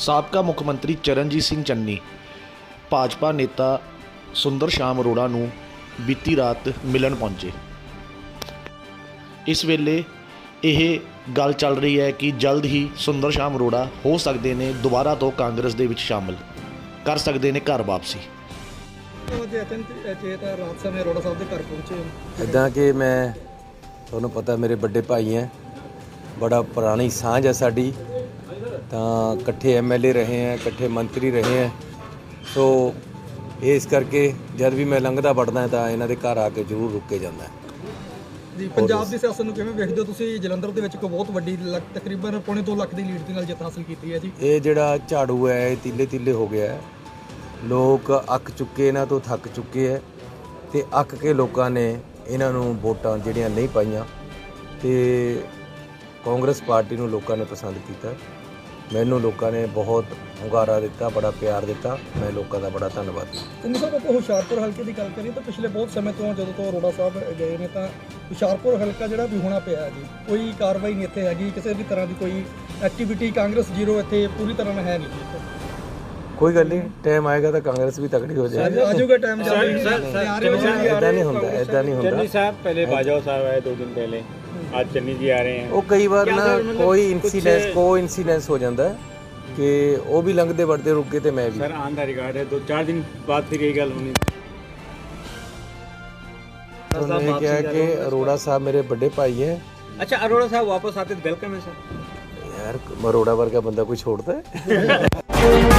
ਸਾਬਕਾ ਮੁੱਖ ਮੰਤਰੀ ਚਰਨਜੀਤ ਸਿੰਘ ਚੰਨੀ ਭਾਜਪਾ ਨੇਤਾ ਸੁੰਦਰ ਸ਼ਾਮ ਅਰੋੜਾ ਨੂੰ ਬੀਤੀ ਰਾਤ ਮਿਲਣ ਪਹੁੰਚੇ ਇਸ ਵੇਲੇ ਇਹ ਗੱਲ ਚੱਲ ਰਹੀ ਹੈ ਕਿ ਜਲਦ ਹੀ ਸੁੰਦਰ ਸ਼ਾਮ ਅਰੋੜਾ ਹੋ ਸਕਦੇ ਨੇ ਦੁਬਾਰਾ ਤੋਂ ਕਾਂਗਰਸ ਦੇ ਵਿੱਚ ਸ਼ਾਮਲ ਕਰ ਸਕਦੇ ਨੇ ਘਰ ਵਾਪਸੀ ਜੇ ਰਾਤ ਸਮੇਂ ਅਰੋੜਾ ਸਾਹਿਬ ਦੇ ਘਰ ਪਹੁੰਚੇ ਇਦਾਂ ਕਿ ਮੈਂ ਤੁਹਾਨੂੰ ਪਤਾ ਮੇਰੇ ਵੱਡੇ ਭਾਈ ਹੈ ਬੜਾ ਪੁਰਾਣੀ ਸਾਂਝ ਹੈ ਸਾਡੀ ਤਾਂ ਇਕੱਠੇ ਐਮਐਲਏ ਰਹੇ ਹੈ ਇਕੱਠੇ ਮੰਤਰੀ ਰਹੇ ਹੈ। ਸੋ ਇਸ ਕਰਕੇ ਜਦ ਵੀ ਮੈਂ ਲੰਘਦਾ ਵੜਦਾ ਤਾਂ ਇਹਨਾਂ ਦੇ ਘਰ ਆ ਕੇ ਜ਼ਰੂਰ ਰੁਕ ਕੇ ਜਾਂਦਾ ਜੀ ਪੰਜਾਬ ਦੀ ਸਿਆਸਤ ਨੂੰ ਕਿਵੇਂ ਵੇਖਦੇ ਹੋ ਤੁਸੀਂ? ਜਲੰਧਰ ਦੇ ਵਿੱਚ ਇੱਕ ਬਹੁਤ ਵੱਡੀ ਤਕਰੀਬਨ ਪੌਣੇ 2 ਲੱਖ ਦੀ ਲੀਡ ਦੇ ਨਾਲ ਜਿੱਤ ਹਾਸਲ ਕੀਤੀ ਹੈ ਜੀ। ਇਹ ਜਿਹੜਾ ਝਾੜੂ ਹੈ ਇਹ ਤੀਲੇ ਤੀਲੇ ਹੋ ਗਿਆ ਹੈ। ਲੋਕ ਅੱਕ ਚੁੱਕੇ ਇਹਨਾਂ ਤੋਂ ਥੱਕ ਚੁੱਕੇ ਹੈ ਤੇ ਅੱਕ ਕੇ ਲੋਕਾਂ ਨੇ ਇਹਨਾਂ ਨੂੰ ਵੋਟਾਂ ਜਿਹੜੀਆਂ ਨਹੀਂ ਪਾਈਆਂ ਤੇ ਕਾਂਗਰਸ ਪਾਰਟੀ ਨੂੰ ਲੋਕਾਂ ਨੇ ਪਸੰਦ ਕੀਤਾ। ਮੈਨੂੰ ਲੋਕਾਂ ਨੇ ਬਹੁਤ ਹੁੰਗਾਰਾ ਦਿੱਤਾ ਬੜਾ ਪਿਆਰ ਦਿੱਤਾ। ਮੈਂ ਲੋਕਾਂ ਦਾ ਬੜਾ ਧੰਨਵਾਦੀ ਸਿੰਘ ਸਾਹਿਬ ਆਪਾਂ ਹੁਸ਼ਿਆਰਪੁਰ ਹਲਕੇ ਦੀ ਗੱਲ ਕਰੀਏ ਤਾਂ ਪਿਛਲੇ ਬਹੁਤ ਸਮੇਂ ਤੋਂ ਜਦੋਂ ਤੋਂ ਅਰੋੜਾ ਸਾਹਿਬ ਗਏ ਨੇ ਤਾਂ ਹੁਸ਼ਿਆਰਪੁਰ ਹਲਕਾ ਜਿਹੜਾ ਵੀ ਹੋਣਾ ਪਿਆ ਜੀ ਕੋਈ ਕਾਰਵਾਈ ਨਹੀਂ ਇੱਥੇ ਹੈਗੀ ਕਿਸੇ ਵੀ ਤਰ੍ਹਾਂ ਦੀ ਕੋਈ ਐਕਟੀਵਿਟੀ ਕਾਂਗਰਸ ਜ਼ੀਰੋ ਇੱਥੇ ਪੂਰੀ ਤਰ੍ਹਾਂ ਨਾਲ ਹੈ ਨਹੀਂ ਕੋਈ ਗੱਲ ਨਹੀਂ ਟਾਈਮ ਆਏਗਾ ਤਾਂ ਕਾਂਗਰਸ ਵੀ ਤਕੜੀ ਹੋ ਜਾਏਗੀ। ਆਜੂਗਾ ਟਾਈਮ ਸਰ ਸਰ ਇਦਾਂ ਨਹੀਂ ਹੁੰਦਾ ਇਦਾਂ ਨਹੀਂ ਹੁੰਦਾ। ਚੰਨੀ ਸਾਹਿਬ ਪਹਿਲੇ ਬਾਜਵਾ ਸਾਹਿਬ ਆਏ ਦੋ ਦਿਨ ਪਹਿਲੇ। आज चन्नी जी आ रहे हैं ਉਹ ਕਈ ਵਾਰ ਨਾ ਕੋਈ ਇਨਸੀਡੈਂਸ ਕੋ ਇਨਸੀਡੈਂਸ ਹੋ ਜਾਂਦਾ ਹੈ ਕਿ ਉਹ ਵੀ ਲੰਘਦੇ ਵੜਦੇ ਰੁਕੇ ਤੇ ਮੈਂ ਵੀ सर ऑन द रिकॉर्ड है दो चार दिन बाद फिर यही गल होनी ਉਹਨੇ ਇਹ ਕਿਹਾ ਕਿ ਅਰੋੜਾ ਸਾਹਿਬ ਮੇਰੇ ਵੱਡੇ ਭਾਈ ਹੈ अच्छा अरोड़ा साहब वापस आते तो वेलकम है सर ਯਾਰ ਅਰੋੜਾ ਵਰਗਾ ਬੰਦਾ ਕੋਈ ਛੋੜਦਾ ਹੈ